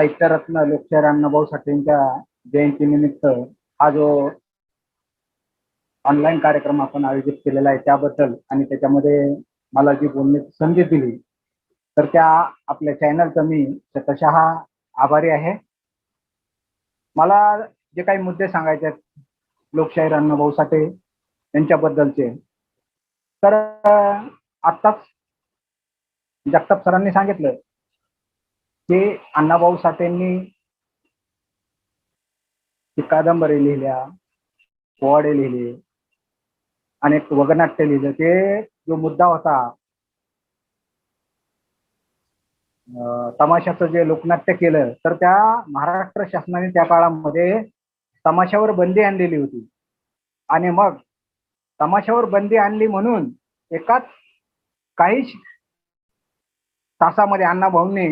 साहित्यरत्न लोकशाहीर अण्णाभाऊ साठेंच्या जयंतीनिमित्त हा जो ऑनलाईन कार्यक्रम आपण आयोजित केलेला आहे त्याबद्दल आणि त्याच्यामध्ये मला जी बोलण्याची संधी दिली तर त्या आपल्या चॅनलचं मी शतशः आभारी आहे. मला जे काही मुद्दे सांगायचे आहेत लोकशाहीर अण्णाभाऊ साठे यांच्याबद्दलचे तर आत्ताच जगताप सरांनी सांगितलं ते अण्णाभाऊ साठेंनी कादंबरी लिहिल्या पोवाडे लिहिले अनेक वगनाट्य लिहिलं. ते जो मुद्दा होता तमाशाचं जे लोकनाट्य केलं तर त्या महाराष्ट्र शासनाने त्या काळामध्ये तमाशावर बंदी आणलेली होती. आणि मग तमाशावर बंदी आणली म्हणून एकाच काही तासामध्ये अण्णाभाऊंनी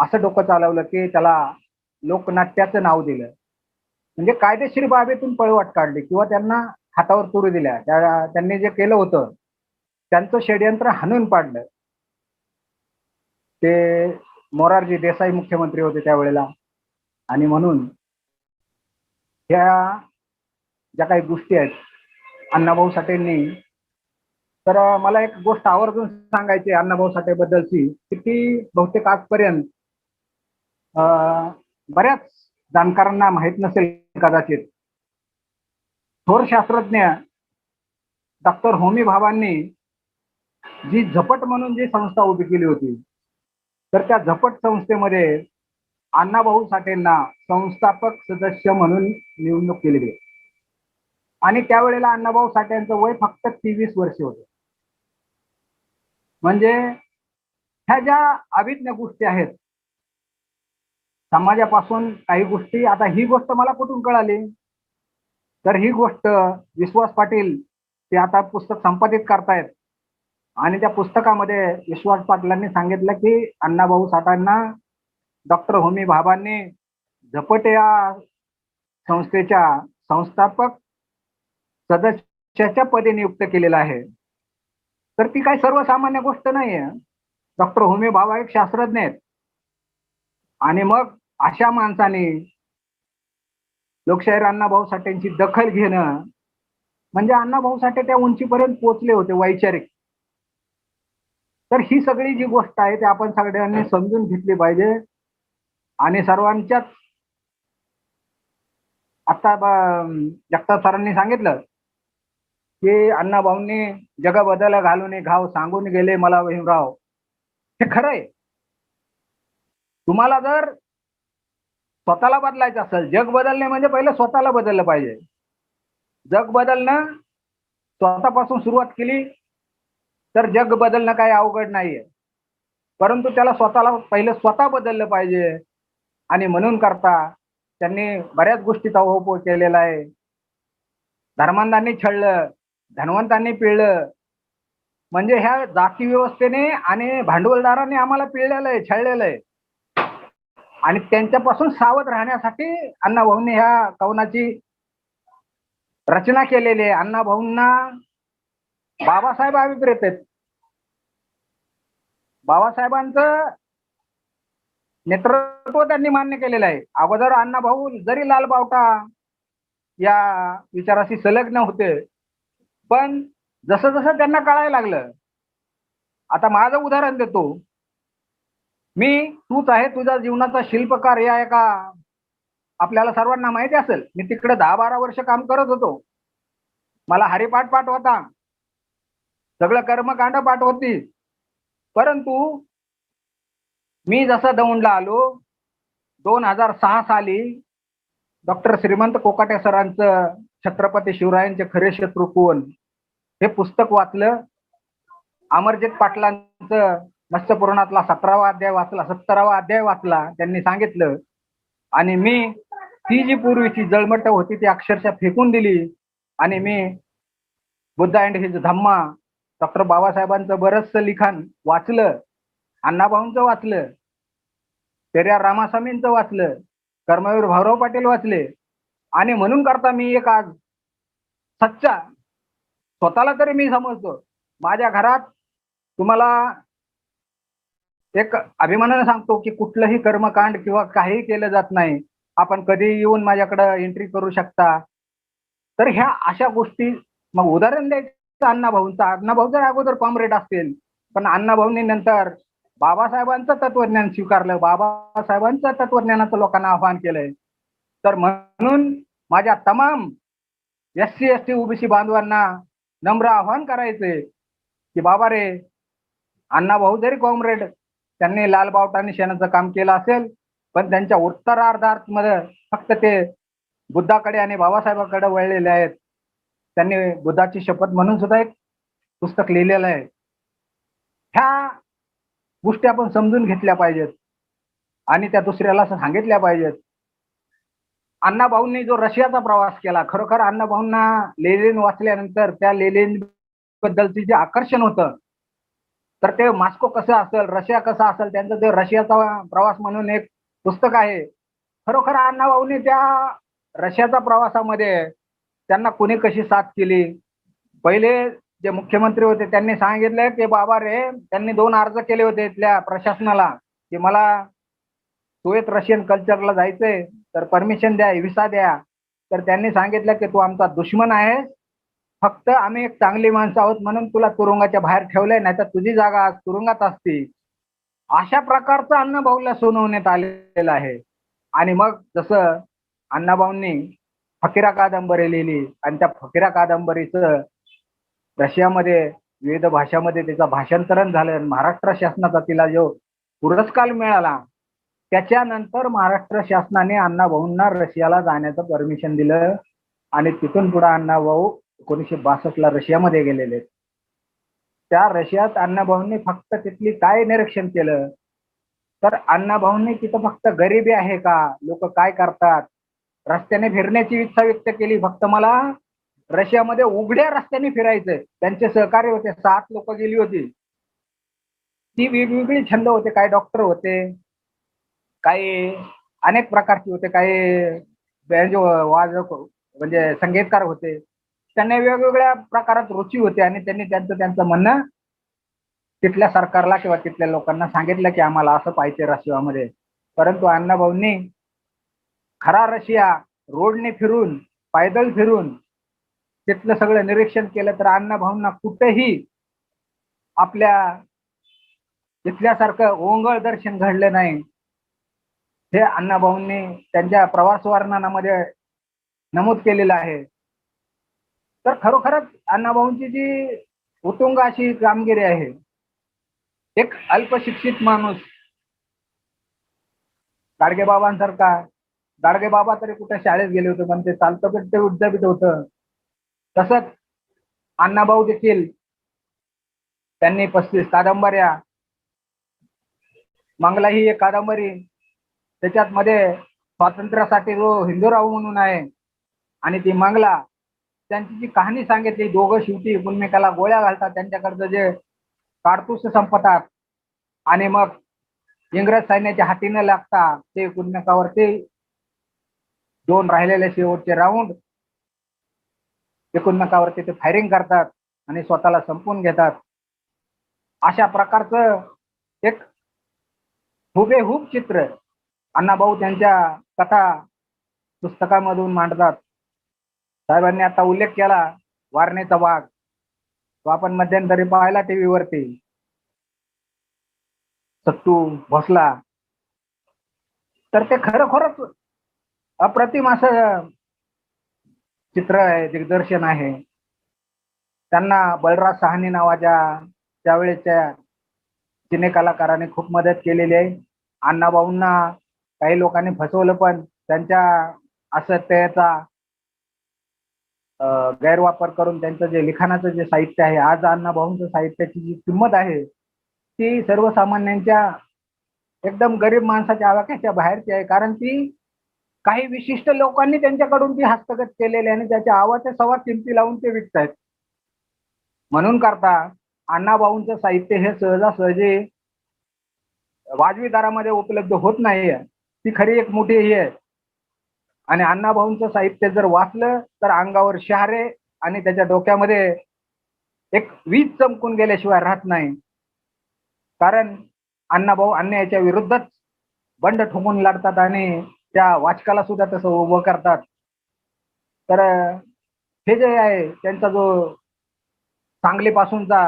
असं डोकं चालवलं की त्याला लोकनाट्याचं नाव दिलं. म्हणजे कायदेशीर बाबीतून पळवाट काढली किंवा त्यांना हातावर तुरू दिल्या. त्यांनी जे केलं होतं त्यांचं षडयंत्र हाणून पाडलं. ते मोरारजी देसाई मुख्यमंत्री होते त्यावेळेला. आणि म्हणून ह्या ज्या काही गोष्टी आहेत अण्णाभाऊ साठेंनी तर मला एक गोष्ट आवर्जून सांगायची अण्णाभाऊ साठे बद्दलची की ती बहुतेक आजपर्यंत बऱ्याच जाणकारांना माहीत नसेल कदाचित. थोर शास्त्रज्ञ डॉक्टर होमी भावांनी जी झपट म्हणून जी संस्था उभी केली होती तर त्या झपट संस्थेमध्ये अण्णाभाऊ साठेंना संस्थापक सदस्य म्हणून निवडणूक केली गेली. आणि त्यावेळेला अण्णाभाऊ साठे वय फक्त तेवीस वर्ष होतं. म्हणजे ह्या ज्या अभिज्ञ गोष्टी आहेत समाजापासून काही गोष्टी आता ही गोष्ट मला कुठून कळाली? तर ही गोष्ट विश्वास पाटील ते आता पुस्तक संपादित करतायत. आणि त्या पुस्तकामध्ये विश्वास पाटलांनी सांगितलं की अण्णाभाऊ साठांना डॉक्टर होमी भाबांनी झपट या संस्थेच्या संस्थापक सदस्याच्या पदी नियुक्त केलेलं आहे. तर ती काही सर्वसामान्य गोष्ट नाही आहे डॉक्टर होमी भाबा एक शास्त्रज्ञ आहेत. आणि मग अशा माणसाने लोकशाहीर अण्णाभाऊ साठेंची दखल घेणं म्हणजे अण्णाभाऊ साठे त्या उंचीपर्यंत पोहोचले होते वैचारिक. तर ही सगळी जी गोष्ट आहे ती आपण सगळ्यांनी समजून घेतली पाहिजे. आणि सर्वांच्याच आता जगताप सरांनी सांगितलं की अण्णाभाऊंनी जग बदल घालून घाव सांगून गेले मला भीमराव. हे खरंय तुम्हाला जर स्वतःला बदलायचं असेल. जग बदलणे म्हणजे पहिलं स्वतःला बदललं पाहिजे. जग बदलणं स्वतःपासून सुरुवात केली तर जग बदलणं काही अवघड नाहीये. परंतु त्याला स्वतःला पहिलं स्वतः बदललं पाहिजे. आणि म्हणून करता त्यांनी बऱ्याच गोष्टीचा ओप केलेला आहे. धर्मांधांनी छळलं धनवंतांनी पिळलं. म्हणजे ह्या जाती व्यवस्थेने आणि भांडवलदारांनी आम्हाला पिळलेलं आहे छळलेलं आहे. आणि त्यांच्यापासून सावध राहण्यासाठी अण्णाभाऊंनी ह्या कवनाची रचना केलेली आहे. अण्णाभाऊंना बाबासाहेब अभिप्रेत आहेत. बाबासाहेबांचं नेतृत्व त्यांनी मान्य केलेलं आहे. अगोदर अण्णाभाऊ जरी लाल बावटा या विचाराशी संलग्न होते पण जसं जसं त्यांना कळायला लागलं आता माझं उदाहरण देतो. मी तूच आहे तुझ्या जीवनाचा शिल्पकार या का? आपल्याला सर्वांना माहिती असेल. मी तिकडे दहा बारा वर्ष काम करत होतो. मला हरिपाठ पाठ होता. सगळं कर्मकांड पाठ होती. परंतु मी जसं दौंडला आलो दोन हजार सहा साली डॉक्टर श्रीमंत कोकाटे सरांचं छत्रपती शिवरायांचे खरे शत्रू कोण? हे पुस्तक वाचलं. अमरजित पाटलांचं मत्स्यपुराणातला सतरावा अध्याय वाचला सत्तरावा अध्याय वाचला त्यांनी सांगितलं. आणि मी ती जी पूर्वीची जळमट होती ती अक्षरशः फेकून दिली. आणि मी Buddha and his Dhamma doctor बाबासाहेबांचं बरंचसं लिखाण वाचलं अण्णाभाऊंचं वाचलं पेरियार रामास्वामींचं वाचलं कर्मवीर भाऊराव पाटील वाचले. आणि म्हणून करता मी एक आज सच्चा. स्वतःला तरी मी समजतो. माझ्या घरात तुम्हाला एक अभिमानाने सांगतो की कुठलंही कर्मकांड किंवा काही केलं जात नाही आपण कधी येऊन माझ्याकडं एंट्री करू शकता. तर ह्या अशा गोष्टी मग उदाहरण द्यायचं अण्णाभाऊंचा. अण्णाभाऊ जर अगोदर कॉम्रेड असतील पण अण्णाभाऊंनी नंतर बाबासाहेबांचं तत्वज्ञान स्वीकारलं बाबासाहेबांचं तत्वज्ञानाचं लोकांना आव्हान केलंय. तर म्हणून माझ्या तमाम S C S T OBC बांधवांना नम्र आव्हान करायचे की बाबा रे अण्णाभाऊ जरी कॉम्रेड त्यांनी लाल बावटा निशाणाचं काम केलं असेल पण त्यांच्या उत्तरार्धात मध्ये फक्त ते बुद्धाकडे आणि बाबासाहेबांकडे वळलेले आहेत. त्यांनी बुद्धाची शपथ म्हणून सुद्धा एक पुस्तक लिहिलेलं आहे. ह्या गोष्टी आपण समजून घेतल्या पाहिजेत आणि त्या दुसऱ्याला सांगितल्या पाहिजेत. अण्णाभाऊंनी जो रशियाचा प्रवास केला खरोखर अण्णाभाऊंना लेलेन वाचल्यानंतर त्या लेलेन बद्दलचे जे आकर्षण होतं तर ते मास्को कसं असेल रशिया कसं असेल त्यांचं ते रशियाचा प्रवास म्हणून एक पुस्तक आहे. खरोखर अण्णाभाऊंनी त्या रशियाचा प्रवासामध्ये त्यांना कोणी कशी साथ केली? पहिले जे मुख्यमंत्री होते त्यांनी सांगितलं की बाबा रे त्यांनी दोन अर्ज केले होते इथल्या प्रशासनाला की मला सुवेत रशियन कल्चरला जायचंय तर परमिशन द्या व्हिसा द्या. तर त्यांनी सांगितलं की तू आमचा दुश्मन आहेस फक्त आम्ही एक चांगली माणसं आहोत म्हणून तुला तुरुंगाच्या बाहेर ठेवलंय नाही तर तुझी जागा आज तुरुंगात असती. अशा प्रकारचं अण्णाभाऊला सुनावण्यात आलेलं आहे. आणि मग जसं अण्णाभाऊंनी फकीरा कादंबरी लिहिली आणि त्या फकीरा कादंबरीचं रशियामध्ये विविध भाषामध्ये त्याचं भाषांतरण झालं महाराष्ट्र शासनाचा तिला जो पुरस्कार मिळाला त्याच्यानंतर महाराष्ट्र शासनाने अण्णाभाऊंना रशियाला जाण्याचं परमिशन दिलं. आणि तिथून पुढे अण्णाभाऊ एकोणीसशे बासष्टला रशियामध्ये गेलेले त्या रशियात अण्णाभाऊंनी फक्त तिथली काय निरीक्षण केलं? तर अण्णाभाऊंनी तिथं फक्त गरिबी आहे का? लोक काय करतात? रस्त्याने फिरण्याची इच्छा व्यक्त केली. फक्त मला रशियामध्ये उघड्या रस्त्याने फिरायचंय. त्यांचे सहकार्य होते. सात लोक गेली होती. ती वेगवेगळी छंद होते. काही डॉक्टर होते? काही अनेक प्रकारचे होते. काही म्हणजे वाजक म्हणजे संगीतकार होते. त्यांना वेगवेगळ्या प्रकारात रुची होती आणि त्यांनी त्यांचं त्यांचं म्हणणं तिथल्या सरकारला किंवा तिथल्या लोकांना सांगितलं की आम्हाला असं पाहिजे रशियामध्ये. परंतु अण्णाभाऊंनी खरा रशिया रोडने फिरून पायदळ फिरून तिथलं सगळं निरीक्षण केलं तर अण्णाभाऊंना कुठेही आपल्या इथल्यासारखं ओंगळ दर्शन घडलं नाही. हे अण्णाभाऊंनी त्यांच्या प्रवास वर्णनामध्ये नमूद केलेलं आहे. तर खरोखरच अण्णाभाऊंची जी उत्तुंग अशी कामगिरी आहे एक अल्पशिक्षित माणूस गाडगेबाबांसारखा गाडगेबाबा तरी कुठे शाळेत गेले होते पण ते चालतं पण ते विद्यापीठ होतं. तसंच अण्णाभाऊ देखील त्यांनी पस्तीस कादंबऱ्या मंगला ही एक कादंबरी त्याच्यात मध्ये स्वातंत्र्यासाठी जो हिंदूराव म्हणून आहे आणि ती मंगला त्यांची जी कहाणी सांगितली दोघं शेवटी एकमेकाला गोळ्या घालतात त्यांच्याकडचं जे काडतूस संपतात आणि मग इंग्रज सैन्याच्या हातीने लागता ते एकमेकावरती दोन राहिलेले शेवटचे राऊंड एकमेकावरती ते फायरिंग करतात आणि स्वतःला संपून घेतात. अशा प्रकारचं एक हुबेहूब चित्र अण्णाभाऊ त्यांच्या कथा पुस्तकामधून मांडतात. साहेबांनी आता उल्लेख केला वारणेचा वाघ. तो आपण मध्यंतरी पाहिला टीव्हीवरती सत्तू भोसला. तर ते खरोखरच अप्रतिम असं चित्र आहे दिग्दर्शन आहे. त्यांना बलराज सहानी नावाच्या त्यावेळेच्या सिने कलाकाराने खूप मदत केलेली आहे. अण्णाभाऊंना काही लोकांनी फसवलं पण त्यांच्या असत्यतेचा गैरवापर करून त्यांचं जे लिखाणाचं जे साहित्य आहे आज अण्णाभाऊंचं साहित्याची जी किंमत आहे ती सर्वसामान्यांच्या एकदम गरीब माणसाच्या आवाक्याच्या बाहेरची आहे. कारण ती काही विशिष्ट लोकांनी त्यांच्याकडून ती हस्तगत केलेली आणि त्याच्या आवाच्या सव्वा किमती लावून ते विकतायत. म्हणून करता अण्णाभाऊंचं साहित्य हे सहजासहजी वाजवी दरामध्ये उपलब्ध होत नाही ती खरी एक मोठी ही आहे. आणि अण्णाभाऊंचं साहित्य जर वाचलं तर अंगावर शहारे आणि त्याच्या डोक्यामध्ये एक वीज चमकून गेल्याशिवाय राहत नाही. कारण अण्णाभाऊ अन्यायाच्या विरुद्धच बंड ठोकून लढतात आणि त्या वाचकाला सुद्धा तसं उभं करतात. तर हे जे आहे त्यांचा जो सांगलीपासूनचा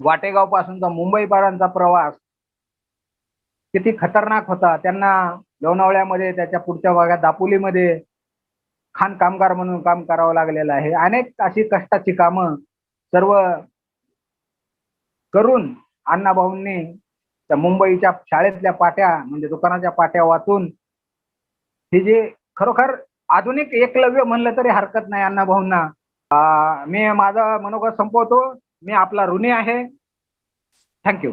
वाटेगाव पासूनचा मुंबईपर्यंतचा प्रवास किती खतरनाक होता. त्यांना लोणावळ्यामध्ये त्याच्या पुढच्या भागात दापोलीमध्ये खाण कामगार म्हणून काम करावं लागलेलं आहे. अनेक अशी कष्टाची कामं सर्व करून अण्णाभाऊंनी त्या मुंबईच्या शाळेतल्या पाट्या म्हणजे दुकानाच्या पाट्या वाचून हे जे खरोखर आधुनिक एकलव्य म्हणलं तरी हरकत नाही अण्णाभाऊंना. मी माझा मनोगत संपवतो. मी आपला ऋणी आहे. थँक्यू.